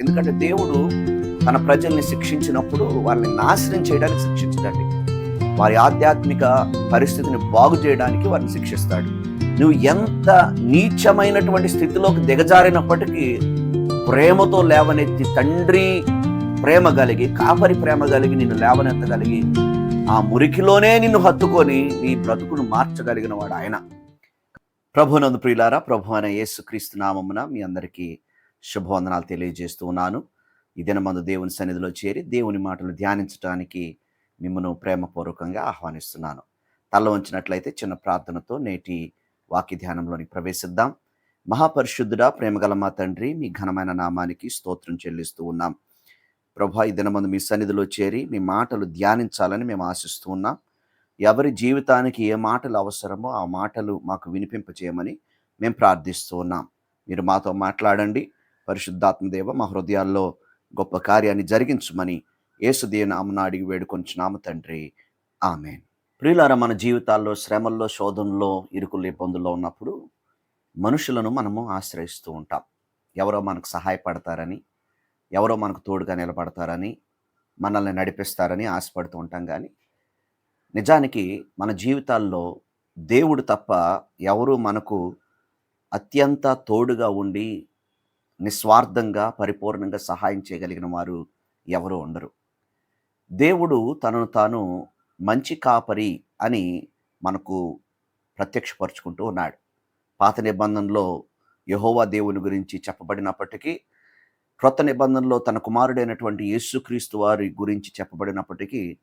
ఎందుకంటే దేవుడు తన ప్రజల్ని శిక్షించినప్పుడు వాళ్ళని నాశనం చేయడానికి శిక్షించడండి. వారి ఆధ్యాత్మిక పరిస్థితిని బాగు చేయడానికి వారిని శిక్షిస్తాడు. నువ్వు ఎంత నీచమైనటువంటి స్థితిలోకి దిగజారినప్పటికీ ప్రేమతో లేవనెత్తి తండ్రి ప్రేమ కలిగి కాపరి ప్రేమ కలిగి నిన్ను లేవనెత్తగలిగి ఆ మురికిలోనే నిన్ను హత్తుకొని నీ బ్రతుకును మార్చగలిగిన వాడు ఆయన. ప్రభునందు ప్రియులారా ప్రభు అనే యేసు క్రీస్తు నామమున మీ అందరికీ శుభవందనాలు తెలియజేస్తూ ఉన్నాను. ఈ దినమందు దేవుని సన్నిధిలో చేరి దేవుని మాటలు ధ్యానించడానికి మిమ్మను ప్రేమపూర్వకంగా ఆహ్వానిస్తున్నాను. తల్ల వంచినట్లయితే చిన్న ప్రార్థనతో నేటి వాక్య ధ్యానంలోని ప్రవేశిద్దాం. మహాపరిశుద్ధుడా ప్రేమగల మా తండ్రి మీ ఘనమైన నామానికి స్తోత్రం చెల్లిస్తూ ఉన్నాం. ప్రభా ఈ దినమందు మీ సన్నిధిలో చేరి మీ మాటలు ధ్యానించాలని మేము ఆశిస్తూ ఉన్నాం. ఎవరి జీవితానికి ఏ మాటలు అవసరమో ఆ మాటలు మాకు వినిపింపచేయమని మేము ప్రార్థిస్తూ ఉన్నాం. మీరు మాతో మాట్లాడండి. పరిశుద్ధాత్మదేవ మా హృదయాల్లో గొప్ప కార్యాన్ని జరిగించమని యేసుదేవ నామన అడిగి వేడుకొంచున్నాము తండ్రి. ఆమె ప్రియులారా మన జీవితాల్లో శ్రమల్లో శోధనలో ఇరుకులు ఇబ్బందుల్లో ఉన్నప్పుడు మనుషులను మనము ఆశ్రయిస్తూ ఉంటాం. ఎవరో మనకు సహాయపడతారని ఎవరో మనకు తోడుగా నిలబడతారని మనల్ని నడిపిస్తారని ఆశపడుతూ ఉంటాం కానీ నిజానికి మన జీవితాల్లో దేవుడు తప్ప ఎవరు మనకు అత్యంత తోడుగా ఉండి నిస్వార్థంగా పరిపూర్ణంగా సహాయం చేయగలిగిన వారు ఎవరు ఉండరు. దేవుడు తనను తాను మంచి కాపరి అని మనకు ప్రత్యక్షపరుచుకుంటూ ఉన్నాడు. పాత నిబంధనలో యహోవా దేవుని గురించి చెప్పబడినప్పటికీ క్రొత్త నిబంధనలో తన కుమారుడైనటువంటి యేసుక్రీస్తు వారి గురించి చెప్పబడినప్పటికీ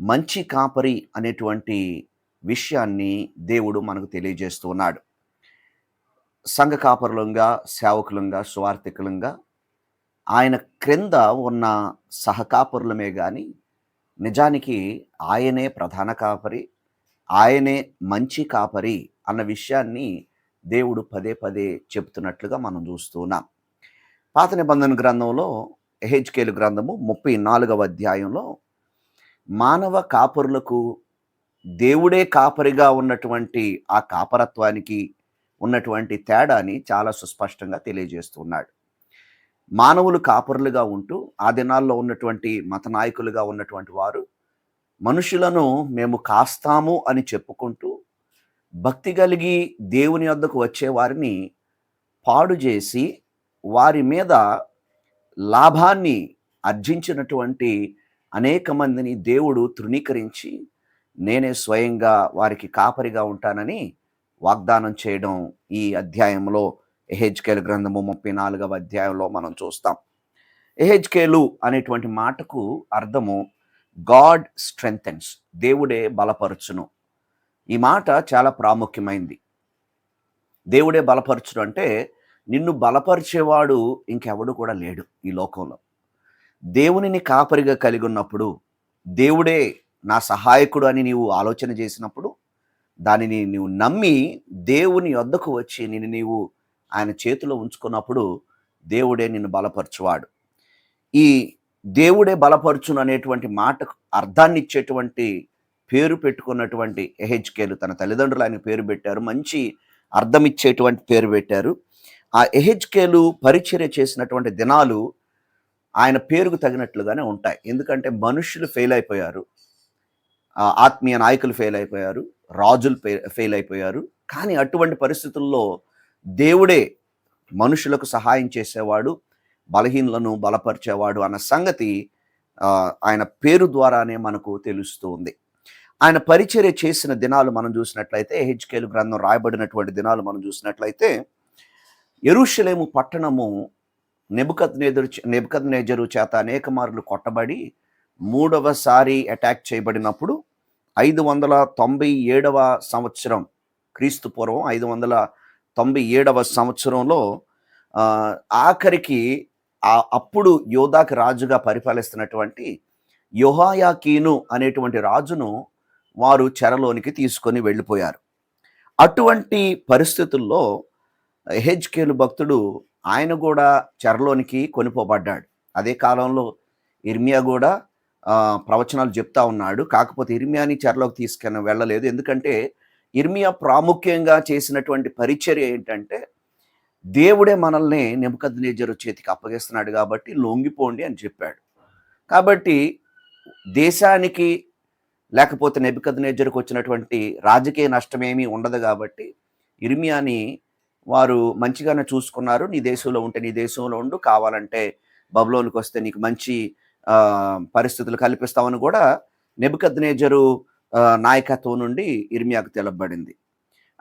మంచి కాపరి అనేటువంటి విషయాన్ని దేవుడు మనకు తెలియజేస్తూ ఉన్నాడు. సంఘ కాపరులంగా సేవకులంగా స్వార్థికులంగా ఆయన క్రింద ఉన్న సహకాపరులమే కానీ నిజానికి ఆయనే ప్రధాన కాపరి ఆయనే మంచి కాపరి అన్న విషయాన్ని దేవుడు పదే పదే చెప్తున్నట్లుగా మనం చూస్తున్నాం పాత నిబంధన గ్రంథంలో ఎహెచ్కేలు గ్రంథము ముప్పై నాలుగవ అధ్యాయంలో మానవ కాపరులకు దేవుడే కాపరిగా ఉన్నటువంటి ఆ కాపరత్వానికి ఉన్నటువంటి తేడాని చాలా సుస్పష్టంగా తెలియజేస్తున్నాడు. మానవులు కాపరులుగా ఉంటూ ఆ దినాల్లో ఉన్నటువంటి మత నాయకులుగా ఉన్నటువంటి వారు మనుషులను మేము కాస్తాము అని చెప్పుకుంటూ భక్తి కలిగి దేవుని వద్దకు వచ్చే వారిని పాడు చేసి వారి మీద లాభాన్ని అర్జించినటువంటి అనేక మందిని దేవుడు తృణీకరించి నేనే స్వయంగా వారికి కాపరిగా ఉంటానని వాగ్దానం చేయడం ఈ అధ్యాయంలో ఎహెచ్కేలు గ్రంథము ముప్పై నాలుగవ అధ్యాయంలో మనం చూస్తాం. ఎహెచ్కేలు అనేటువంటి మాటకు అర్థము గాడ్ స్ట్రెంగ్థెన్స్ దేవుడే బలపరచును. ఈ మాట చాలా ప్రాముఖ్యమైంది. దేవుడే బలపరచుడు అంటే నిన్ను బలపరిచేవాడు ఇంకెవడు కూడా లేడు ఈ లోకంలో. దేవునిని కాపరిగా కలిగి ఉన్నప్పుడు దేవుడే నా సహాయకుడు అని నీవు ఆలోచన చేసినప్పుడు దానిని నీవు నమ్మి దేవుని వద్దకు వచ్చి నిన్ను నీవు ఆయన చేతిలో ఉంచుకున్నప్పుడు దేవుడే నిన్ను బలపరచువాడు. ఈ దేవుడే బలపరచును అనేటువంటి మాటకు అర్థాన్ని ఇచ్చేటువంటి పేరు పెట్టుకున్నటువంటి ఎహెచ్కేలు తన తల్లిదండ్రులు ఆయన పేరు పెట్టారు. మంచి అర్థం ఇచ్చేటువంటి పేరు పెట్టారు. ఆ ఎహెచ్కేలు పరిచర్య చేసినటువంటి దినాలు ఆయన పేరుకు తగినట్లుగానే ఉంటాయి. ఎందుకంటే మనుషులు ఫెయిల్ అయిపోయారు. ఆత్మీయ నాయకులు ఫెయిల్ అయిపోయారు. రాజులు ఫెయిల్ అయిపోయారు. కానీ అటువంటి పరిస్థితుల్లో దేవుడే మనుషులకు సహాయం చేసేవాడు బలహీనలను బలపరిచేవాడు అన్న సంగతి ఆయన పేరు ద్వారానే మనకు తెలుస్తుంది ఆయన పరిచర్య చేసిన దినాలు మనం చూసినట్లయితే హెచ్కేలు గ్రంథం రాయబడినటువంటి దినాలు మనం చూసినట్లయితే ఎరుషలేము పట్టణము నెబుకత్ నేజరు నెబుకద్ నేజరు చేత అనేక మార్లు కొట్టబడి మూడవసారి అటాక్ చేయబడినప్పుడు ఐదు వందల తొంభై ఏడవ సంవత్సరం క్రీస్తు పూర్వం ఐదు వందల తొంభై ఏడవ సంవత్సరంలో ఆఖరికి ఆ అప్పుడు యోధాకి రాజుగా పరిపాలిస్తున్నటువంటి యోహాయాకీను అనేటువంటి రాజును వారు చెరలోనికి తీసుకొని వెళ్ళిపోయారు. అటువంటి పరిస్థితుల్లో హెచ్కేలు భక్తుడు ఆయన కూడా చెరలోనికి కొనిపోబడ్డాడు. అదే కాలంలో ఇర్మియా కూడా ప్రవచనాలు చెప్తా ఉన్నాడు. కాకపోతే ఇర్మియాని చెరలోకి తీసుకొని వెళ్ళలేదు. ఎందుకంటే ఇర్మియా ప్రాముఖ్యంగా చేసినటువంటి పరిచర్య ఏంటంటే దేవుడే మనల్ని నెమ్మకద్నేజరు చేతికి అప్పగిస్తున్నాడు కాబట్టి లొంగిపోండి అని చెప్పాడు. కాబట్టి దేశానికి లేకపోతే నెబికద్నేజర్కి వచ్చినటువంటి రాజకీయ నష్టమేమీ ఉండదు కాబట్టి ఇర్మియాని వారు మంచిగానే చూసుకున్నారు. నీ దేశంలో ఉంటే నీ దేశంలో ఉండు. కావాలంటే బబులోనికి వస్తే నీకు మంచి పరిస్థితులు కల్పిస్తామని కూడా నెబుకద్నేజరు ఆ, నాయకత్వం నుండి ఇర్మియాకు తెలబడింది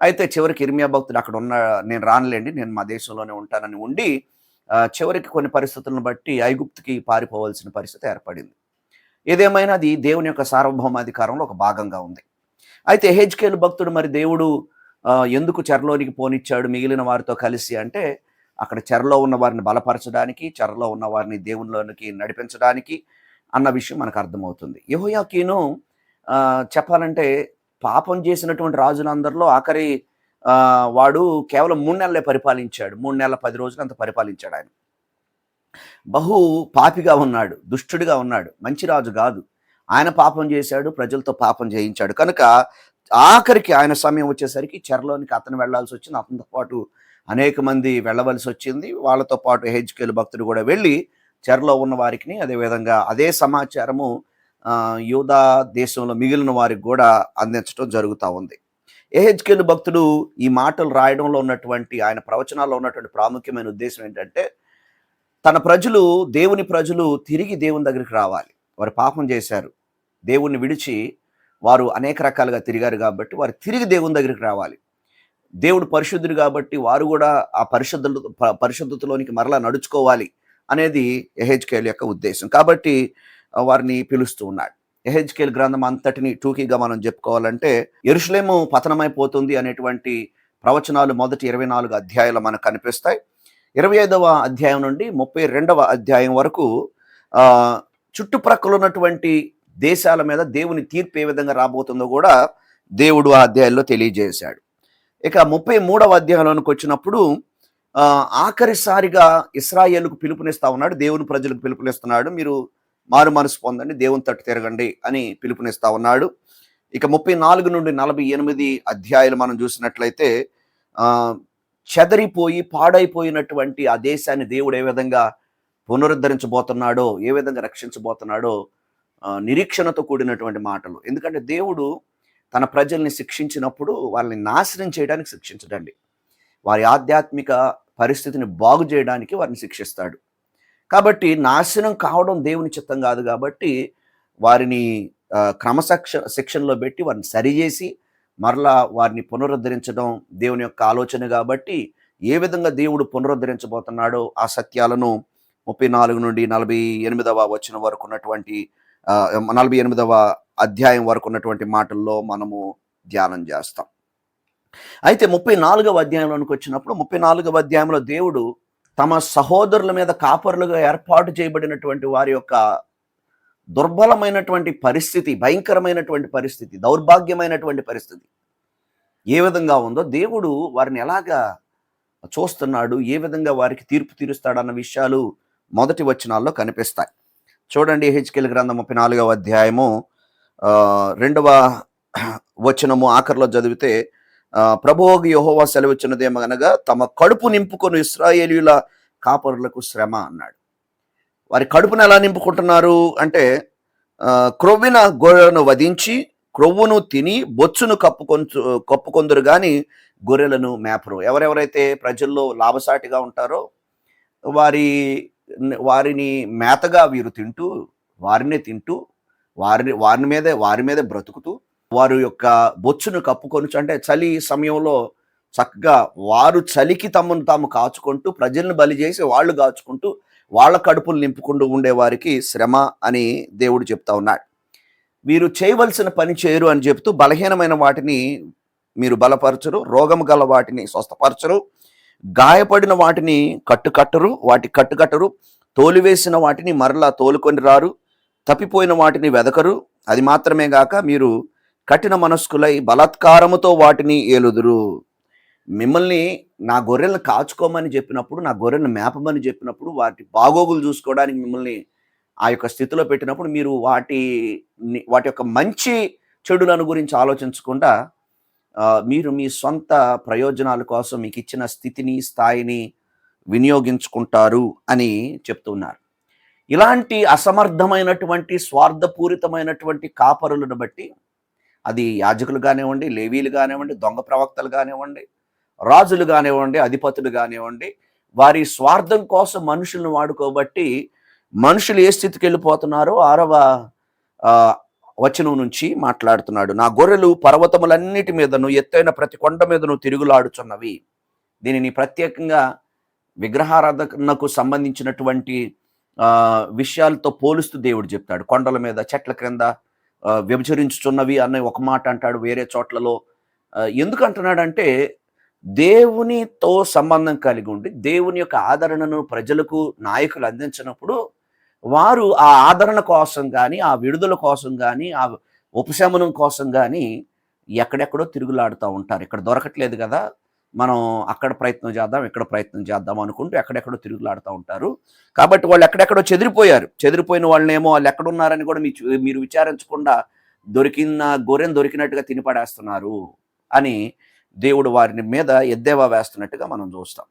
అయితే చివరికి ఇర్మియా భక్తుడు అక్కడ ఉన్న నేను రానులేండి నేను మా దేశంలోనే ఉంటానని ఉండి చివరికి కొన్ని పరిస్థితులను బట్టి ఐగుప్తుకి పారిపోవాల్సిన పరిస్థితి ఏర్పడింది. ఏదేమైనా అది దేవుని యొక్క సార్వభౌమాధికారంలో ఒక భాగంగా ఉంది. అయితే హెచ్కేలు భక్తుడు మరి దేవుడు ఎందుకు చెరలోనికి పోనిచ్చాడు మిగిలిన వారితో కలిసి అంటే అక్కడ చెరలో ఉన్న వారిని బలపరచడానికి చెరలో ఉన్న వారిని దేవునిలోనికి నడిపించడానికి అన్న విషయం మనకు అర్థమవుతుంది. యహోయాకీను చెప్పాలంటే పాపం చేసినటువంటి రాజులందరిలో ఆఖరి వాడు కేవలం మూడు నెలలే పరిపాలించాడు. మూడు నెలల పది రోజులు అంత పరిపాలించాడు ఆయన. బహు పాపిగా ఉన్నాడు దుష్టుడిగా ఉన్నాడు మంచి రాజు కాదు. ఆయన పాపం చేశాడు ప్రజలతో పాపం చేయించాడు. కనుక ఆఖరికి ఆయన సమయం వచ్చేసరికి చెరలోనికి అతను వెళ్ళాల్సి వచ్చింది. అతనితో పాటు అనేక మంది వెళ్ళవలసి వచ్చింది. వాళ్ళతో పాటు హెచ్కేలు భక్తులు కూడా వెళ్ళి చెరలో ఉన్న వారికి అదేవిధంగా అదే సమాచారము యూదా దేశంలో మిగిలిన వారికి కూడా అందించడం జరుగుతూ ఉంది. ఏహెచ్కేలు భక్తుడు ఈ మాటలు రాయడంలో ఉన్నటువంటి ఆయన ప్రవచనాల్లో ఉన్నటువంటి ప్రాముఖ్యమైన ఉద్దేశం ఏంటంటే తన ప్రజలు దేవుని ప్రజలు తిరిగి దేవుని దగ్గరికి రావాలి. వారు పాపం చేశారు. దేవుణ్ణి విడిచి వారు అనేక రకాలుగా తిరిగారు కాబట్టి వారు తిరిగి దేవుని దగ్గరికి రావాలి. దేవుడు పరిశుద్ధుడు కాబట్టి వారు కూడా ఆ పరిశుద్ధులు పరిశుద్ధతలోనికి మరలా నడుచుకోవాలి అనేది ఎహెచ్కేల్ యొక్క ఉద్దేశం. కాబట్టి వారిని పిలుస్తూ ఉన్నాడు. ఎహెచ్కేల్ గ్రంథం అంతటిని టూకీగా మనం చెప్పుకోవాలంటే ఎరుషులేము పతనమైపోతుంది అనేటువంటి ప్రవచనాలు మొదటి ఇరవై నాలుగు అధ్యాయాలు మనకు కనిపిస్తాయి. ఇరవై ఐదవ అధ్యాయం నుండి ముప్పై రెండవ అధ్యాయం వరకు చుట్టుప్రక్కల ఉన్నటువంటి దేశాల మీద దేవుని తీర్పు ఏ విధంగా రాబోతుందో కూడా దేవుడు ఆ అధ్యాయంలో తెలియజేశాడు. ఇక ముప్పై మూడవ అధ్యాయంలోనికి వచ్చినప్పుడు ఆఖరిసారిగా ఇస్రాయేల్కు పిలుపునిస్తా ఉన్నాడు దేవుని ప్రజలకు పిలుపునిస్తున్నాడు. మీరు మారు మనసు పొందండి దేవుని తట్టు తిరగండి అని పిలుపునిస్తా ఉన్నాడు. ఇక ముప్పై నాలుగు నుండి నలభై ఎనిమిది అధ్యాయులు మనం చూసినట్లయితే చెదరిపోయి పాడైపోయినటువంటి ఆ దేశాన్ని దేవుడు ఏ విధంగా పునరుద్ధరించబోతున్నాడో ఏ విధంగా రక్షించబోతున్నాడో నిరీక్షణతో కూడినటువంటి మాటలు. ఎందుకంటే దేవుడు తన ప్రజల్ని శిక్షించినప్పుడు వాళ్ళని నాశనం చేయడానికి శిక్షించడండి. వారి ఆధ్యాత్మిక పరిస్థితిని బాగు చేయడానికి వారిని శిక్షిస్తాడు. కాబట్టి నాశనం కావడం దేవుని చిత్తం కాదు కాబట్టి వారిని క్రమశిక్ష శిక్షణలో పెట్టి వారిని సరిచేసి మరలా వారిని పునరుద్ధరించడం దేవుని యొక్క ఆలోచన కాబట్టి ఏ విధంగా దేవుడు పునరుద్ధరించబోతున్నాడో ఆ సత్యాలను ముప్పై నాలుగు నుండి నలభై ఎనిమిదవ వచ్చిన వరకు ఉన్నటువంటి నలభై ఎనిమిదవ అధ్యాయం వరకు ఉన్నటువంటి మాటల్లో మనము ధ్యానం చేస్తాం. అయితే ముప్పై నాలుగవ అధ్యాయంలోనికి వచ్చినప్పుడు ముప్పై నాలుగవ అధ్యాయంలో దేవుడు తమ సహోదరుల మీద కాపరులుగా ఏర్పాటు చేయబడినటువంటి వారి యొక్క దుర్బలమైనటువంటి పరిస్థితి భయంకరమైనటువంటి పరిస్థితి దౌర్భాగ్యమైనటువంటి పరిస్థితి ఏ విధంగా ఉందో దేవుడు వారిని ఎలాగా చూస్తున్నాడు ఏ విధంగా వారికి తీర్పు తీరుస్తాడన్న విషయాలు మొదటి వచనాల్లో కనిపిస్తాయి. చూడండి హెచ్కెల్ గ్రంథం ముప్పై నాలుగవ అధ్యాయము రెండవ వచనము ఆఖరిలో చదివితే ఆ, యహోవా సెలవిచ్చినదేమనగా తమ కడుపు నింపుకొని ఇస్రాయేలీల కాపరులకు శ్రమ అన్నాడు. వారి కడుపును ఎలా నింపుకుంటున్నారు అంటే క్రొవ్విన గొర్రెలను వధించి క్రొవ్వును తిని బొచ్చును కప్పుకొంచు కప్పుకొందరు కానీ గొర్రెలను మేపరు. ఎవరెవరైతే ప్రజల్లో లాభసాటిగా ఉంటారో వారి వారిని మేతగా వీరు తింటూ వారినే తింటూ వారిని వారి మీదే వారి మీదే బ్రతుకుతూ వారి యొక్క బొచ్చును కప్పుకొనుచు అంటే చలి సమయంలో చక్కగా వారు చలికి తమను తాము కాచుకుంటూ ప్రజలను బలి చేసి వాళ్ళు కాచుకుంటూ వాళ్ళ కడుపులు నింపుకుంటూ ఉండే వారికి శ్రమ అని దేవుడు చెప్తా ఉన్నాడు. వీరు చేయవలసిన పని చేయరు అని చెప్తూ బలహీనమైన వాటిని మీరు బలపరచరు రోగము గల వాటిని స్వస్థపరచరు గాయపడిన వాటిని కట్టుకట్టరు వాటి కట్టుకట్టరు తోలివేసిన వాటిని మరలా తోలుకొని రారు తప్పిపోయిన వాటిని వెదకరు. అది మాత్రమే గాక మీరు కఠిన మనస్కులై బలాత్కారముతో వాటిని ఏలుదురు. మిమ్మల్ని నా గొర్రెలను కాచుకోమని చెప్పినప్పుడు నా గొర్రెలను మేపమని చెప్పినప్పుడు వాటి బాగోగులు చూసుకోవడానికి మిమ్మల్ని ఆ యొక్క స్థితిలో పెట్టినప్పుడు మీరు వాటి వాటి యొక్క మంచి చెడులను గురించి ఆలోచించకుండా మీరు మీ సొంత ప్రయోజనాల కోసం మీకు ఇచ్చిన స్థితిని స్థాయిని వినియోగించుకుంటారు అని చెప్తున్నారు. ఇలాంటి అసమర్థమైనటువంటి స్వార్థపూరితమైనటువంటి కాపరులను బట్టి అది యాజకులు కానివ్వండి లేవీలు కానివ్వండి దొంగ ప్రవక్తలు కానివ్వండి రాజులు కానివ్వండి అధిపతులు కానివ్వండి వారి స్వార్థం కోసం మనుషులను వాడుకోబట్టి మనుషులు ఏ స్థితికి వెళ్ళిపోతున్నారో ఆరవ వచనం నుంచి మాట్లాడుతున్నాడు. నా గొర్రెలు పర్వతములన్నిటి మీదను ఎత్తైన ప్రతి కొండ మీదను తిరుగులాడుచున్నవి. దీనిని ప్రత్యేకంగా విగ్రహారాధనకు సంబంధించినటువంటి విషయాలతో పోలుస్తూ దేవుడు చెప్తాడు. కొండల మీద చెట్ల క్రింద వ్యభిచరించుచున్నవి అన్న ఒక మాట అంటాడు వేరే చోట్లలో. ఎందుకంటున్నాడంటే ఎందుకు అంటున్నాడంటే దేవునితో సంబంధం కలిగి ఉండి దేవుని యొక్క ఆదరణను ప్రజలకు నాయకులు అందించినప్పుడు వారు ఆ ఆదరణ కోసం కానీ ఆ విడుదల కోసం కానీ ఆ ఉపశమనం కోసం కానీ ఎక్కడెక్కడో తిరుగులాడుతూ ఉంటారు. ఇక్కడ దొరకట్లేదు కదా. మనం అక్కడ ప్రయత్నం చేద్దాం ఇక్కడ ప్రయత్నం చేద్దాం అనుకుంటూ ఎక్కడెక్కడో తిరుగులాడుతూ ఉంటారు. కాబట్టి వాళ్ళు ఎక్కడెక్కడో చెదిరిపోయారు. చెదిరిపోయిన వాళ్ళనేమో వాళ్ళు ఎక్కడున్నారని కూడా మీ మీరు విచారించకుండా దొరికిన గొర్రెను దొరికినట్టుగా తినిపడేస్తున్నారు అని దేవుడు వారిని మీద ఎద్దేవా వేస్తున్నట్టుగా మనం చూస్తాం.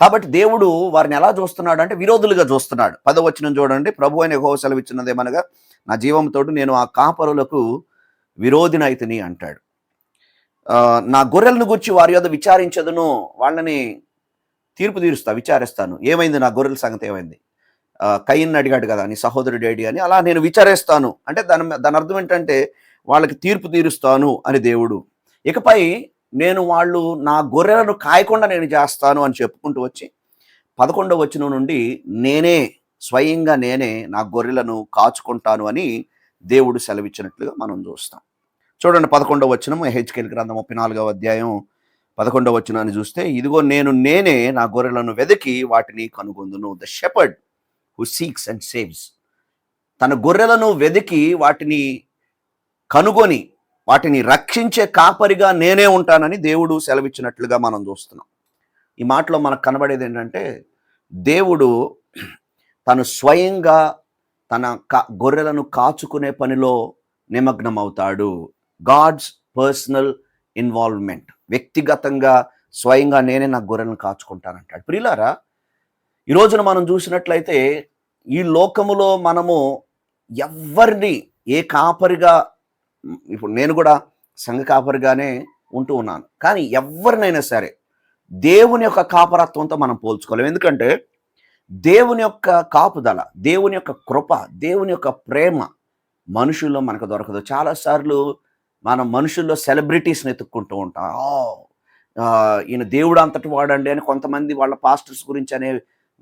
కాబట్టి దేవుడు వారిని ఎలా చూస్తున్నాడు అంటే విరోధులుగా చూస్తున్నాడు. పదవచనం చూడండి. ప్రభు అయిన యెహోవా సెలవిచ్చినదేమనగా నా జీవంతో నేను ఆ కాపరులకు విరోధినైతిని అంటాడు. నా గొర్రెలను గురించి వారి యొక్క విచారించదును వాళ్ళని తీర్పు తీరుస్తా విచారిస్తాను. ఏమైంది నా గొర్రెల సంగతి ఏమైంది? ఆ, కయ్యన్ని అడిగాడు కదా నీ సహోదరుడు ఏడి అని అలా నేను విచారిస్తాను. అంటే దాని దాని అర్థం ఏంటంటే వాళ్ళకి తీర్పు తీరుస్తాను అని దేవుడు. ఇకపై నేను వాళ్ళు నా గొర్రెలను కాయకుండా నేను చేస్తాను అని చెప్పుకుంటూ వచ్చి పదకొండవ వచ్చిన నుండి నేనే స్వయంగా నేనే నా గొర్రెలను కాచుకుంటాను అని దేవుడు సెలవిచ్చినట్లుగా మనం చూస్తాం. చూడండి పదకొండవ వచనము హెచ్కెల్ గ్రంథం ముప్పై నాలుగవ అధ్యాయం పదకొండవ వచనాన్ని చూస్తే ఇదిగో నేను నేనే నా గొర్రెలను వెతికి వాటిని కనుగొందును. The shepherd who seeks and saves తన గొర్రెలను వెతికి వాటిని కనుగొని వాటిని రక్షించే కాపరిగా నేనే ఉంటానని దేవుడు సెలవిచ్చినట్లుగా మనం చూస్తున్నాం. ఈ మాటలో మనకు కనబడేది ఏంటంటే దేవుడు తను స్వయంగా తన కా గొర్రెలను కాచుకునే పనిలో నిమగ్నమవుతాడు. గాడ్స్ పర్సనల్ ఇన్వాల్వ్మెంట్ వ్యక్తిగతంగా స్వయంగా నేనే నా గొర్రెలను కాచుకుంటానంటాడు. ప్రియులారా ఈ రోజున మనం చూసినట్లయితే ఈ లోకములో మనము ఎవరిని ఏ కాపరిగా ఇప్పుడు నేను కూడా సంఘ కాపరిగానే ఉంటూ ఉన్నాను. కానీ ఎవరినైనా సరే దేవుని యొక్క కాపరత్వంతో మనం పోల్చుకోలేం. ఎందుకంటే దేవుని యొక్క కాపుదల దేవుని యొక్క కృప దేవుని యొక్క ప్రేమ మనుషుల్లో మనకు దొరకదు. చాలాసార్లు మనం మనుషుల్లో సెలబ్రిటీస్ని ఎత్తుక్కుంటూ ఉంటాం. "ఆ, ఈయన దేవుడు అంతటి వాడండి అని కొంతమంది వాళ్ళ పాస్టర్స్ గురించి అనే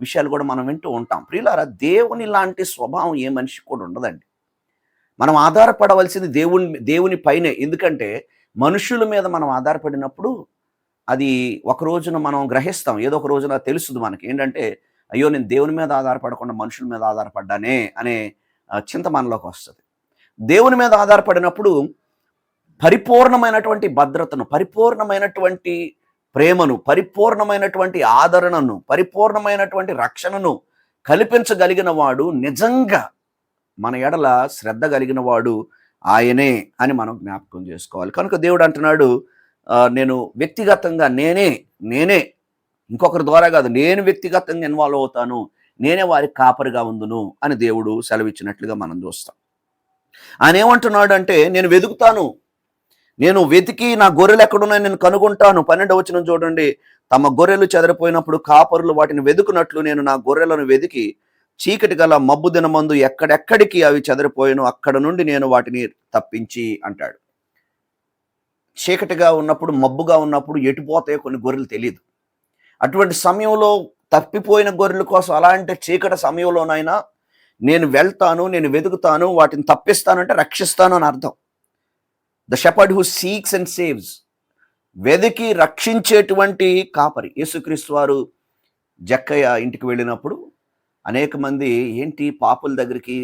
విషయాలు కూడా మనం వింటూ ఉంటాం. ప్రియులారా దేవుని లాంటి స్వభావం ఏ మనిషికి కూడా ఉండదండి. మనం ఆధారపడవలసింది దేవుని దేవుని పైనే. ఎందుకంటే మనుషుల మీద మనం ఆధారపడినప్పుడు అది ఒక రోజున మనం గ్రహిస్తాం. ఏదో ఒక రోజున తెలుస్తుంది మనకి. ఏంటంటే అయ్యో నేను దేవుని మీద ఆధారపడకుండా మనుషుల మీద ఆధారపడ్డానే అనే చింత మనలోకి వస్తుంది. దేవుని మీద ఆధారపడినప్పుడు పరిపూర్ణమైనటువంటి భద్రతను పరిపూర్ణమైనటువంటి ప్రేమను పరిపూర్ణమైనటువంటి ఆదరణను పరిపూర్ణమైనటువంటి రక్షణను కల్పించగలిగిన వాడు నిజంగా మన ఎడల శ్రద్ధ కలిగిన వాడు ఆయనే అని మనం జ్ఞాపకం చేసుకోవాలి. కనుక దేవుడు అంటున్నాడు నేను వ్యక్తిగతంగా నేనే నేనే ఇంకొకరి ద్వారా కాదు నేను వ్యక్తిగతంగా ఇన్వాల్వ్ అవుతాను నేనే వారికి కాపరిగా ఉందును అని దేవుడు సెలవిచ్చినట్లుగా మనం చూస్తాం. ఆయన ఏమంటున్నాడు అంటే నేను వెతుకుతాను నేను వెతికి నా గొర్రెలు ఎక్కడున్నాయి నేను కనుగొంటాను. పన్నెండు వచ్చిన చూడండి. తమ గొర్రెలు చెదరిపోయినప్పుడు కాపరులు వాటిని వెతుకున్నట్లు నేను నా గొర్రెలను వెతికి చీకటి గల మబ్బు దినమందు ఎక్కడెక్కడికి అవి చెదరిపోయాను అక్కడ నుండి నేను వాటిని తప్పించి అంటాడు. చీకటిగా ఉన్నప్పుడు మబ్బుగా ఉన్నప్పుడు ఎటుపోతాయో కొన్ని గొర్రెలు తెలియదు అటువంటి సమయంలో తప్పిపోయిన గొర్రెల కోసం అలాంటి చీకటి సమయంలోనైనా నేను వెళ్తాను నేను వెతుకుతాను వాటిని తప్పిస్తానంటే రక్షిస్తాను అని అర్థం. The shepherd who seeks and saves వెదికి రక్షించేటువంటి కాపరి. యేసుక్రీస్తు వారు జక్కయ్య ఇంటికి వెళ్ళినప్పుడు అనేక మంది ఏంటి పాపుల దగ్గరికి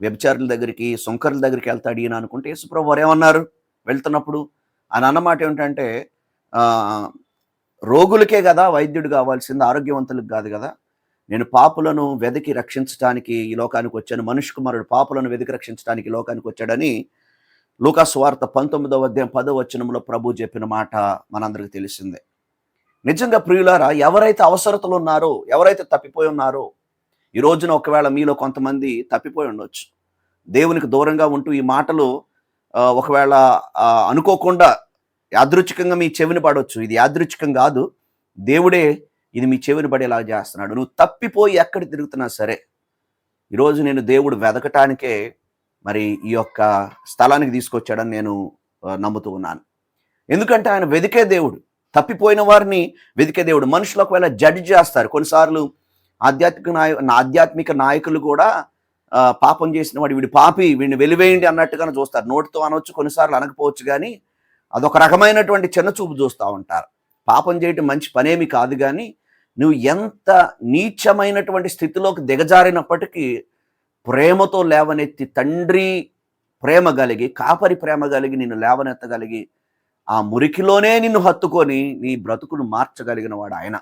వ్యభిచారుల దగ్గరికి సుంకరుల దగ్గరికి వెళ్తాడు ఈయన అనుకుంటే యేసుప్రభు వారు ఏమన్నారు? వెళ్తున్నప్పుడు ఆయన అన్నమాట ఏమిటంటే రోగులకే కదా వైద్యుడు కావాల్సింది ఆరోగ్యవంతులకు కాదు కదా. నేను పాపులను వెతికి రక్షించడానికి ఈ లోకానికి వచ్చాను. మనుష్య కుమారుడు పాపులను వెతికి రక్షించడానికి లోకానికి వచ్చాడని లూకాసు వార్త పంతొమ్మిదవ అధ్యాయం పదవ వచనంలో ప్రభు చెప్పిన మాట మనందరికీ తెలిసిందే. నిజంగా ప్రియులారా ఎవరైతే అవసరతలు ఉన్నారో ఎవరైతే తప్పిపోయి ఉన్నారో ఈ రోజున ఒకవేళ మీలో కొంతమంది తప్పిపోయి ఉండొచ్చు. దేవునికి దూరంగా ఉంటూ ఈ మాటలు ఒకవేళ అనుకోకుండా యాదృచ్ఛికంగా మీ చెవిని పడవచ్చు ఇది యాదృచ్ఛికం కాదు. దేవుడే ఇది మీ చెవిని పడేలా చేస్తున్నాడు. నువ్వు తప్పిపోయి ఎక్కడ తిరుగుతున్నా సరే ఈరోజు నేను దేవుడు వెదకటానికే మరి ఈ యొక్క స్థలానికి తీసుకొచ్చాడని నేను నమ్ముతూ ఉన్నాను. ఎందుకంటే ఆయన వెదికే దేవుడు తప్పిపోయిన వారిని వెదికే దేవుడు. మనుషులు ఒకవేళ జడ్జ్ చేస్తారు. కొన్నిసార్లు ఆధ్యాత్మిక నాయ ఆధ్యాత్మిక నాయకులు కూడా పాపం చేసిన వాడు వీడి పాపి వీడిని వెలివేయండి అన్నట్టుగానే చూస్తారు. నోటితో అనొచ్చు కొన్నిసార్లు అనకపోవచ్చు కానీ అదొక రకమైనటువంటి చిన్న చూపు చూస్తూ ఉంటారు. పాపం చేయటం మంచి పనేమి కాదు కానీ నువ్వు ఎంత నీచమైనటువంటి స్థితిలోకి దిగజారినప్పటికీ ప్రేమతో లేవనెత్తి తండ్రి ప్రేమ కలిగి కాపరి ప్రేమ కలిగి నిన్ను లేవనెత్తగలిగి ఆ మురికిలోనే నిన్ను హత్తుకొని నీ బ్రతుకును మార్చగలిగిన వాడు ఆయన.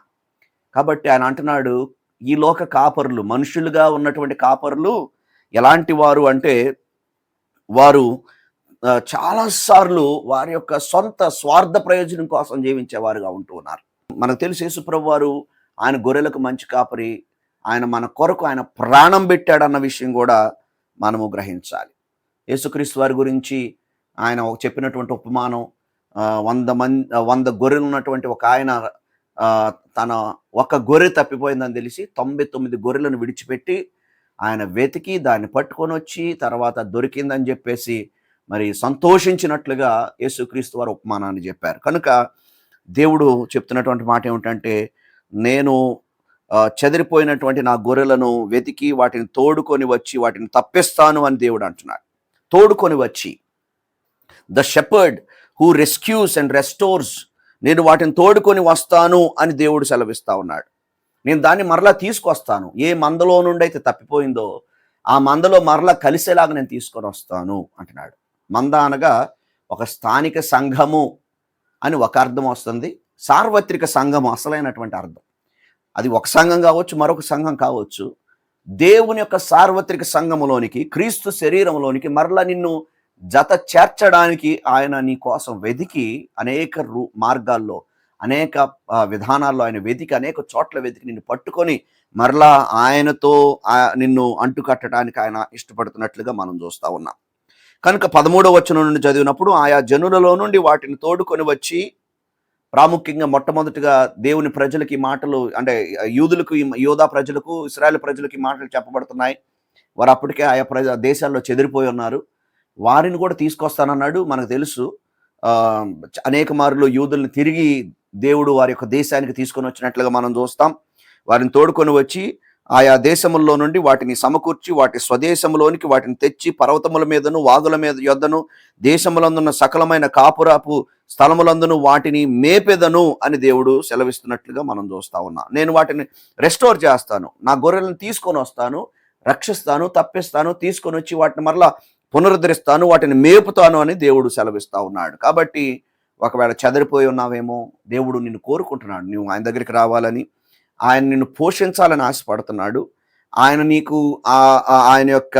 కాబట్టి ఆయన అంటున్నాడు ఈ లోక కాపరులు మనుషులుగా ఉన్నటువంటి కాపరులు ఎలాంటి వారు అంటే వారు చాలాసార్లు వారి యొక్క సొంత స్వార్థ ప్రయోజనం కోసం జీవించేవారుగా ఉంటూ ఉన్నారు. మనకు తెలుసు యేసుప్రభు వారు ఆయన గొర్రెలకు మంచి కాపరి ఆయన మన కొరకు ఆయన ప్రాణం పెట్టాడన్న విషయం కూడా మనము గ్రహించాలి. యేసుక్రీస్తు వారి గురించి ఆయన ఒక చెప్పినటువంటి ఉపమానం వంద మంది వంద గొర్రెలు ఉన్నటువంటి ఒక ఆయన తన ఒక గొర్రె తప్పిపోయిందని తెలిసి తొంభై తొమ్మిది గొర్రెలను విడిచిపెట్టి ఆయన వెతికి దాన్ని పట్టుకొని వచ్చి తర్వాత దొరికిందని చెప్పేసి మరి సంతోషించినట్లుగా యేసుక్రీస్తు వారు ఉపమానాన్ని చెప్పారు. కనుక దేవుడు చెప్తున్నటువంటి మాట ఏమిటంటే నేను చెదిరిపోయినటువంటి నా గొర్రెలను వెతికి వాటిని తోడుకొని వచ్చి వాటిని తప్పిస్తాను అని దేవుడు అంటున్నాడు. తోడుకొని వచ్చి. The shepherd who rescues and restores నేను వాటిని తోడుకొని వస్తాను అని దేవుడు సెలవిస్తా ఉన్నాడు. నేను దాన్ని మరలా తీసుకొస్తాను. ఏ మందలో నుండి అయితే తప్పిపోయిందో ఆ మందలో మరలా కలిసేలాగా నేను తీసుకొని వస్తాను అంటున్నాడు. మంద అనగా ఒక స్థానిక సంఘము అని ఒక అర్థం వస్తుంది. సార్వత్రిక సంఘము అసలైనటువంటి అర్థం. అది ఒక సంఘం కావచ్చు మరొక సంఘం కావచ్చు. దేవుని యొక్క సార్వత్రిక సంఘములోనికి క్రీస్తు శరీరంలోనికి మరలా నిన్ను జత చేర్చడానికి ఆయన నీ కోసం వెతికి అనేక రూ మార్గాల్లో అనేక విధానాల్లో ఆయన వెతికి అనేక చోట్ల వెతికి నిన్ను పట్టుకొని మరలా ఆయనతో ఆ- నిన్ను అంటుకట్టడానికి ఆయన ఇష్టపడుతున్నట్లుగా మనం చూస్తూ ఉన్నాం. కనుక పదమూడవ వచనం నుండి చదివినప్పుడు ఆయా జనులలో నుండి వాటిని తోడుకొని వచ్చి ప్రాముఖ్యంగా మొట్టమొదటిగా దేవుని ప్రజలకి మాటలు అంటే యూదులకు ఈ- యోధా ప్రజలకు ఇస్రాయల్ ప్రజలకి మాటలు చెప్పబడుతున్నాయి. వారు అప్పటికే ఆయా ప్రజ దేశాల్లో చెదిరిపోయి ఉన్నారు. వారిని కూడా తీసుకొస్తానన్నాడు. మనకు తెలుసు అనేక మార్లు యూదుల్ని తిరిగి దేవుడు వారి యొక్క దేశానికి తీసుకొని వచ్చినట్లుగా మనం చూస్తాం. వారిని తోడుకొని వచ్చి ఆయా దేశముల్లో నుండి వాటిని సమకూర్చి వాటి స్వదేశములోనికి వాటిని తెచ్చి పర్వతముల మీదను వాగుల మీద యొద్దను దేశములందున్న సకలమైన కాపురాపు స్థలములందును వాటిని మేపెదను అని దేవుడు సెలవిస్తున్నట్లుగా మనం చూస్తా ఉన్నాం. నేను వాటిని రెస్టోర్ చేస్తాను. నా గొర్రెలను తీసుకొని వస్తాను రక్షిస్తాను తప్పిస్తాను తీసుకొని వచ్చి వాటిని మరలా పునరుద్ధరిస్తాను వాటిని మేపుతాను అని దేవుడు సెలవిస్తా ఉన్నాడు. కాబట్టి ఒకవేళ చెదరిపోయి ఉన్నావేమో దేవుడు నిన్ను కోరుకుంటున్నాడు. నువ్వు ఆయన దగ్గరికి రావాలని ఆయన నిన్ను పోషించాలని ఆశపడుతున్నాడు. ఆయన నీకు ఆ ఆయన యొక్క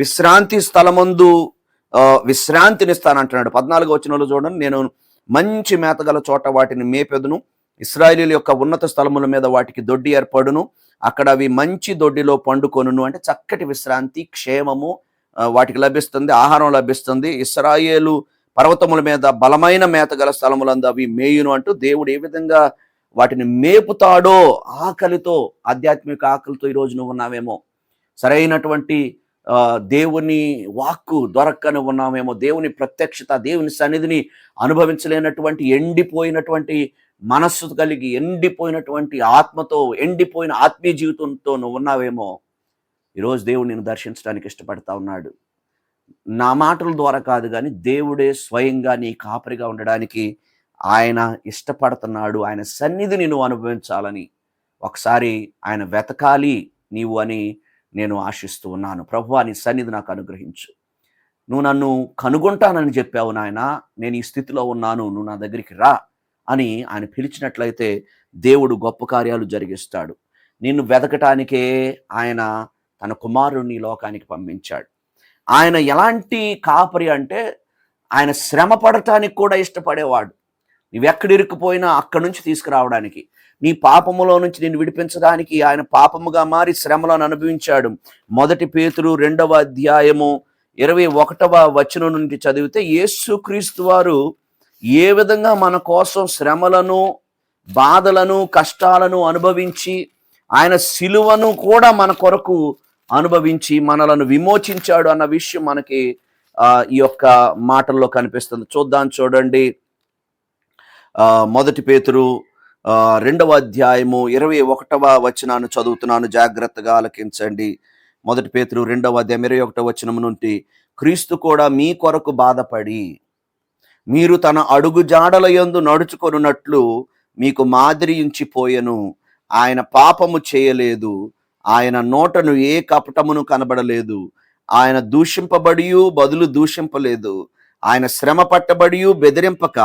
విశ్రాంతి స్థలమందు విశ్రాంతిని విశ్రాంతినిస్తానంటున్నాడు పద్నాలుగు వచనంలో చూడండి. నేను మంచి మేతగల చోట వాటిని మేపెదును. ఇస్రాయేలీల యొక్క ఉన్నత స్థలముల మీద వాటికి దొడ్డి ఏర్పడును. అక్కడ అవి మంచి దొడ్డిలో పండుకొనును అంటే చక్కటి విశ్రాంతి క్షేమము వాటికి లభిస్తుంది ఆహారం లభిస్తుంది. ఇస్రాయేలు పర్వతముల మీద బలమైన మేతగల స్థలములందు అవి మేయును అంటూ దేవుడు ఏ విధంగా వాటిని మేపుతాడో ఆకలితో ఆధ్యాత్మిక ఆకలితో ఈరోజు నువ్వు ఉన్నావేమో. సరైనటువంటి దేవుని వాక్కు దొరక్కని ఉన్నామేమో దేవుని ప్రత్యక్షత దేవుని సన్నిధిని అనుభవించలేనటువంటి ఎండిపోయినటువంటి మనస్సు కలిగి ఎండిపోయినటువంటి ఆత్మతో ఎండిపోయిన ఆత్మీయ జీవితంతో నువ్వు ఉన్నావేమో. ఈరోజు దేవుడు నేను దర్శించడానికి ఇష్టపడతా ఉన్నాడు. నా మాటల ద్వారా కాదు కానీ దేవుడే స్వయంగా నీ కాపరిగా ఉండడానికి ఆయన ఇష్టపడుతున్నాడు ఆయన సన్నిధిని నువ్వు అనుభవించాలని. ఒకసారి ఆయన వెతకాలి నీవు అని నేను ఆశిస్తూ ఉన్నాను. ప్రభు నీ సన్నిధి నాకు అనుగ్రహించు. నువ్వు నన్ను కనుగొంటానని చెప్పావు నాయన నేను ఈ స్థితిలో ఉన్నాను నువ్వు నా దగ్గరికి రా అని ఆయన పిలిచినట్లయితే దేవుడు గొప్ప కార్యాలు జరిగిస్తాడు. నిన్ను వెతకటానికే ఆయన తన కుమారుణ్ణి లోకానికి పంపించాడు. ఆయన ఎలాంటి కాపరి అంటే ఆయన శ్రమ పడటానికి కూడా ఇష్టపడేవాడు. నువ్వెక్కడ ఇరుక్కుపోయినా అక్కడి నుంచి తీసుకురావడానికి. నీ పాపములో నుంచి నిన్ను విడిపించడానికి ఆయన పాపముగా మారి శ్రమలను అనుభవించాడు. మొదటి పేతురు రెండవ అధ్యాయము ఇరవై ఒకటవ వచనం నుండి చదివితే యేసుక్రీస్తు వారు ఏ విధంగా మన కోసం శ్రమలను బాధలను కష్టాలను అనుభవించి ఆయన సిలువను కూడా మన కొరకు అనుభవించి మనలను విమోచించాడు అన్న విషయం మనకి ఈ యొక్క మాటల్లో కనిపిస్తుంది. చూద్దాం చూడండి. మొదటి పేతురు రెండవ అధ్యాయము ఇరవై ఒకటవ వచనాన్ని చదువుతున్నాను. జాగ్రత్తగా ఆలకించండి. మొదటి పేతురు రెండవ అధ్యాయం ఇరవై ఒకటవ వచనం నుండి క్రీస్తు కూడా మీ కొరకు బాధపడి మీరు తన అడుగు జాడల యందు నడుచుకొనున్నట్లు మీకు మాదిరించిపోయెను. ఆయన పాపము చేయలేదు. ఆయన నోటను ఏ కపటమును కనబడలేదు. ఆయన దూషింపబడియు బదులు దూషింపలేదు. ఆయన శ్రమ పట్టబడియు బెదిరింపక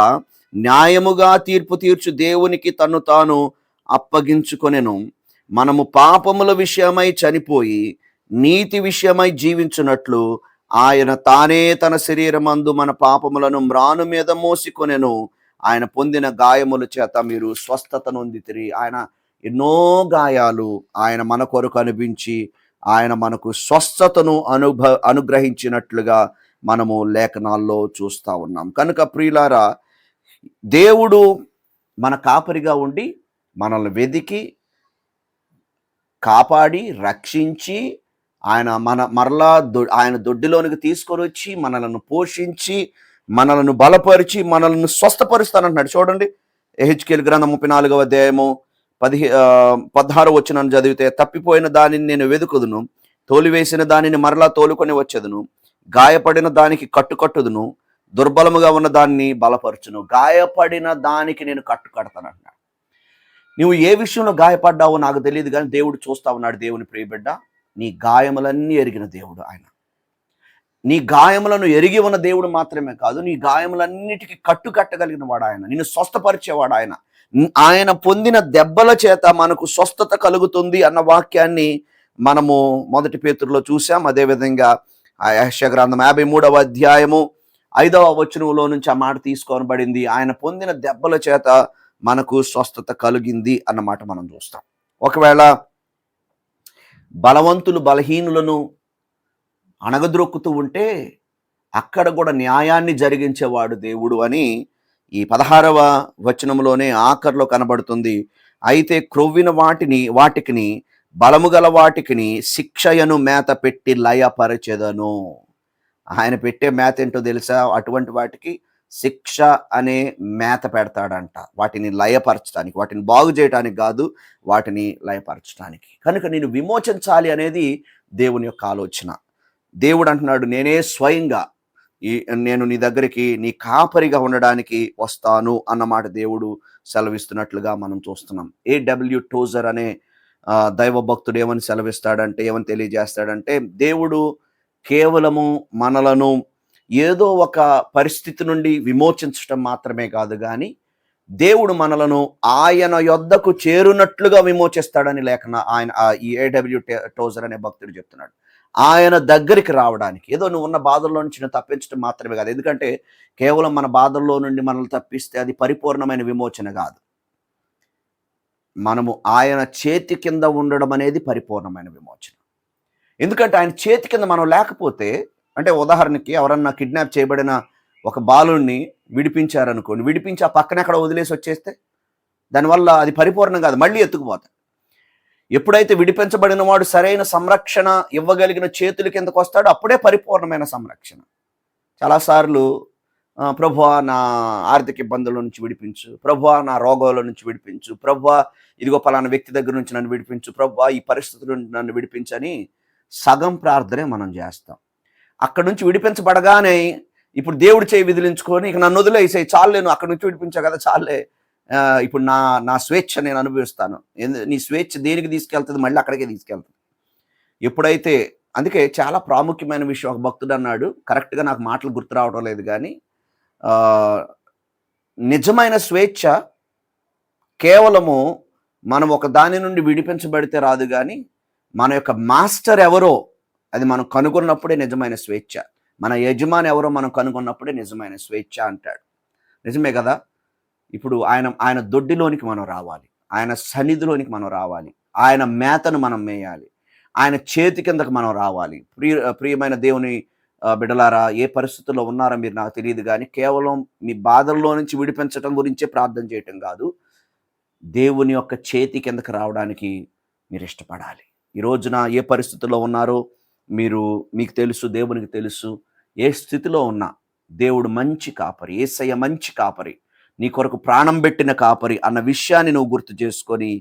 న్యాయముగా తీర్పు తీర్చు దేవునికి తను తాను అప్పగించుకొనెను. మనము పాపముల విషయమై చనిపోయి నీతి విషయమై జీవించున్నట్లు ఆయన తానే తన శరీరమందు మన పాపములను మ్రాను మీద మోసికొనెను. ఆయన పొందిన గాయముల చేత మీరు స్వస్థత నొందితిరి ఆయన ఎన్నో గాయాలు ఆయన మన కొరకు అనిపించి ఆయన మనకు స్వస్థతను అనుభ అనుగ్రహించినట్లుగా మనము లేఖనాల్లో చూస్తా ఉన్నాం. కనుక ప్రియులారా దేవుడు మన కాపరిగా ఉండి మనల్ని వెదికి కాపాడి రక్షించి ఆయన మన మరలా దొ- ఆయన దొడ్డిలోనికి తీసుకొని వచ్చి మనలను పోషించి మనలను బలపరిచి మనల్ని స్వస్థపరుస్తానంటున్నాడు. చూడండి ఎహెచ్కేల్ గ్రంథం ముప్పై నాలుగవ అధ్యాయము పదిహే ఆ, పదహారు వచ్చిన చదివితే తప్పిపోయిన దానిని నేను వెదుకుదును తోలివేసిన దానిని మరలా తోలుకొని వచ్చేదును గాయపడిన దానికి కట్టుకట్టుదును దుర్బలముగా ఉన్న దాన్ని బలపరచును. గాయపడిన దానికి నేను కట్టు కడతానంట నువ్వు ఏ విషయంలో గాయపడ్డావో నాకు తెలియదు కానీ దేవుడు చూస్తా ఉన్నాడు దేవుని ప్రియబిడ్డ నీ గాయములన్నీ ఎరిగిన దేవుడు ఆయన. నీ గాయములను ఎరిగి ఉన్న దేవుడు మాత్రమే కాదు నీ గాయములన్నిటికీ కట్టు కట్టగలిగిన వాడు ఆయన. నిన్ను స్వస్థపరిచేవాడు ఆయన. ఆయన పొందిన దెబ్బల చేత మనకు స్వస్థత కలుగుతుంది అన్న వాక్యాన్ని మనము మొదటి పేతుల్లో చూసాం అదేవిధంగా యశ గ్రంథం యాభై మూడవ అధ్యాయము ఐదవ వచనంలో నుంచి ఆ మాట తీసుకోనబడింది. ఆయన పొందిన దెబ్బల చేత మనకు స్వస్థత కలిగింది అన్నమాట మనం చూస్తాం. ఒకవేళ బలవంతులు బలహీనులను అణగద్రొక్కుతూ ఉంటే అక్కడ కూడా న్యాయాన్ని జరిగించేవాడు దేవుడు అని ఈ పదహారవ వచనంలోనే ఆఖరిలో కనబడుతుంది. అయితే క్రొవ్విన వాటిని వాటికిని బలము గల వాటికిని శిక్షయను మేత పెట్టి లయపరచెదను. ఆయన పెట్టే మేత ఏంటో తెలుసా? అటువంటి వాటికి శిక్ష అనే మేత పెడతాడంట. వాటిని లయపరచడానికి వాటిని బాగు చేయడానికి కాదు వాటిని లయపరచడానికి కనుక నేను విమోచించాలి అనేది దేవుని యొక్క ఆలోచన. దేవుడు అంటున్నాడు నేనే స్వయంగా ఈ నేను నీ దగ్గరికి నీ కాపరిగా ఉండడానికి వస్తాను అన్నమాట దేవుడు సెలవిస్తున్నట్లుగా మనం చూస్తున్నాం. ఏడబ్ల్యూ టోజర్ అనే దైవ భక్తుడు ఏమని సెలవిస్తాడంటే ఏమని తెలియజేస్తాడంటే దేవుడు కేవలము మనలను ఏదో ఒక పరిస్థితి నుండి విమోచించటం మాత్రమే కాదు కానీ దేవుడు మనలను ఆయన యొద్దకు చేరునట్లుగా విమోచిస్తాడని లేఖన ఆయన ఈ ఏడబ్ల్యూ టోజర్ అనే భక్తుడు చెప్తున్నాడు. ఆయన దగ్గరికి రావడానికి ఏదో నువ్వు ఉన్న బాధల్లో నుంచి నువ్వు తప్పించడం మాత్రమే కాదు. ఎందుకంటే కేవలం మన బాధల్లో నుండి మనల్ని తప్పిస్తే అది పరిపూర్ణమైన విమోచన కాదు. మనము ఆయన చేతి కింద ఉండడం అనేది పరిపూర్ణమైన విమోచన. ఎందుకంటే ఆయన చేతి కింద మనం లేకపోతే అంటే ఉదాహరణకి ఎవరన్నా కిడ్నాప్ చేయబడిన ఒక బాలుడిని విడిపించారనుకోండి విడిపించి ఆ పక్కన ఎక్కడ వదిలేసి వచ్చేస్తే దానివల్ల అది పరిపూర్ణం కాదు మళ్ళీ ఎత్తుకుపోతాడు ఎప్పుడైతే విడిపించబడిన వాడు సరైన సంరక్షణ ఇవ్వగలిగిన చేతుల కిందకు వస్తాడో అప్పుడే పరిపూర్ణమైన సంరక్షణ. చాలాసార్లు ఆ, ప్రభువా నా ఆర్థిక ఇబ్బందుల నుంచి విడిపించు ప్రభువా నా రోగాల నుంచి విడిపించు ప్రభువా ఇదిగో పలానా వ్యక్తి దగ్గర నుంచి నన్ను విడిపించు ప్రభువా ఈ పరిస్థితుల నుండి నన్ను విడిపించని సగం ప్రార్థనే మనం చేస్తాం. అక్కడ నుంచి విడిపించబడగానే ఇప్పుడు దేవుడు చేయి విదిలించుకొని ఇక నన్ను వదిలేసాయి చాలే నువ్వు అక్కడ నుంచి విడిపించావు కదా చాలే. ఇప్పుడు నా నా స్వేచ్ఛ నేను అనుభవిస్తాను. నీ స్వేచ్ఛ దేనికి తీసుకెళ్తుంది? మళ్ళీ అక్కడికే తీసుకెళ్తుంది. ఎప్పుడైతే అందుకే చాలా ప్రాముఖ్యమైన విషయం ఒక భక్తుడు అన్నాడు కరెక్ట్గా నాకు మాటలు గుర్తు రావడం లేదు కానీ నిజమైన స్వేచ్ఛ కేవలము మనం ఒక దాని నుండి విడిపించబడితే రాదు కానీ మన యొక్క మాస్టర్ ఎవరో అది మనం కనుగొన్నప్పుడే నిజమైన స్వేచ్ఛ. మన యజమాని ఎవరో మనం కనుగొన్నప్పుడే నిజమైన స్వేచ్ఛ అంటాడు. నిజమే కదా? ఇప్పుడు ఆయన ఆయన దొడ్డిలోనికి మనం రావాలి. ఆయన సన్నిధిలోనికి మనం రావాలి. ఆయన మేతను మనం మేయాలి. ఆయన చేతి కిందకు మనం రావాలి. ప్రియ ప్రియమైన దేవుని బిడలారా ఏ పరిస్థితుల్లో ఉన్నారో మీరు నాకు తెలియదు కానీ కేవలం మీ బాధల్లో నుంచి విడిపించటం గురించే ప్రార్థన చేయటం కాదు. దేవుని యొక్క చేతి కిందకు రావడానికి మీరు ఇష్టపడాలి. ఈ రోజున ఏ పరిస్థితుల్లో ఉన్నారో మీరు మీకు తెలుసు దేవునికి తెలుసు. ఏ స్థితిలో ఉన్నా దేవుడు మంచి కాపరి ఏసయ్య మంచి కాపరి నీ కొరకు ప్రాణం పెట్టిన కాపరి అన్న విషయాన్ని నువ్వు గుర్తు చేసుకొని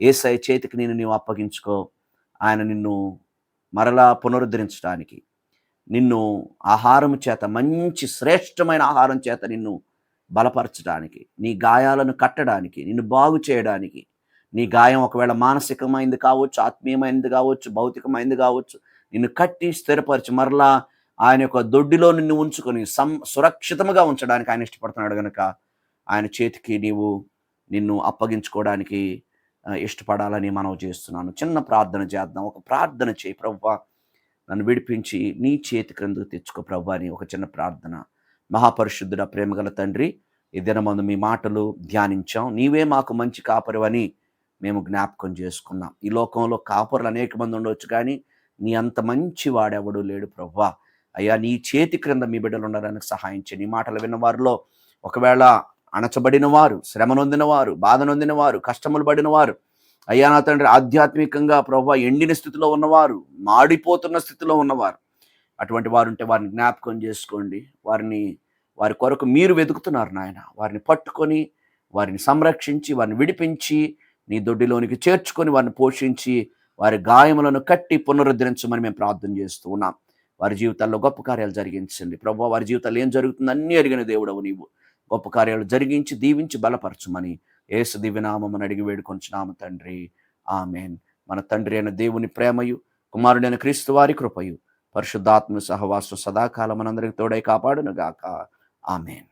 ఏసయ్య చేతికి నేను నీవు అప్పగించుకో. ఆయన నిన్ను మరలా పునరుద్ధరించడానికి నిన్ను ఆహారం చేత మంచి శ్రేష్టమైన ఆహారం చేత నిన్ను బలపరచడానికి నీ గాయాలను కట్టడానికి నిన్ను బాగు చేయడానికి నీ గాయం ఒకవేళ మానసికమైంది కావచ్చు ఆత్మీయమైనది కావచ్చు భౌతికమైనది కావచ్చు నిన్ను కట్టి స్థిరపరిచి మరలా ఆయన యొక్క దొడ్డిలో నిన్ను ఉంచుకొని సం సురక్షితముగా ఉంచడానికి ఆయన ఇష్టపడుతున్నాడు కనుక ఆయన చేతికి నీవు నిన్ను అప్పగించుకోవడానికి ఇష్టపడాలని మనం చేస్తున్నాను. చిన్న ప్రార్థన చేద్దాం. ఒక ప్రార్థన చేయి ప్రవ్వ. నన్ను విడిపించి నీ చేతి క్రిందకు తెచ్చుకో ప్రవ్వ అని ఒక చిన్న ప్రార్థన. మహాపరిశుద్ధుడ ప్రేమగల తండ్రి ఈ దినమందు మీ మాటలు ధ్యానించాం. నీవే మాకు మంచి కాపరివని మేము జ్ఞాపకం చేసుకున్నాం. ఈ లోకంలో కాపురులు అనేక మంది ఉండవచ్చు కానీ నీ అంత మంచి వాడెవడు లేడు ప్రవ్వా అయ్యా నీ చేతి క్రింద మీ బిడ్డలు ఉండడానికి సహాయం చేయి. నీ మాటలు విన్న వారిలో ఒకవేళ అణచబడిన వారు శ్రమ నొందిన వారు బాధ నొందిన వారు కష్టములు పడిన వారు అయ్యా నా తండ్రి ఆధ్యాత్మికంగా ప్రభా ఎండిన స్థితిలో ఉన్నవారు మాడిపోతున్న స్థితిలో ఉన్నవారు అటువంటి వారు ఉంటే వారిని జ్ఞాపకం చేసుకోండి. వారిని వారి కొరకు మీరు వెతుకుతున్నారు నాయన. వారిని పట్టుకొని వారిని సంరక్షించి వారిని విడిపించి నీ దొడ్డిలోనికి చేర్చుకొని వారిని పోషించి వారి గాయములను కట్టి పునరుద్ధరించమని మేము ప్రార్థన చేస్తూ ఉన్నాం. వారి జీవితాల్లో గొప్ప కార్యాలు జరిగించండి. ప్రభు వారి జీవితాల్లో ఏం జరుగుతుంది అన్నీ అడిగిన దేవుడవు నీవు. గొప్ప కార్యాలు జరిగించి దీవించి బలపరచమని ఏసు దివ్యనామని అడిగి వేడుకొంచున్నాము తండ్రి. ఆమెన్. మన తండ్రి అయిన దేవుని ప్రేమయు కుమారుడైన క్రీస్తు వారి కృపయు పరిశుద్ధాత్మ సహవాసు సదాకాలం మనందరికి తోడై కాపాడును గాక ఆమెన్.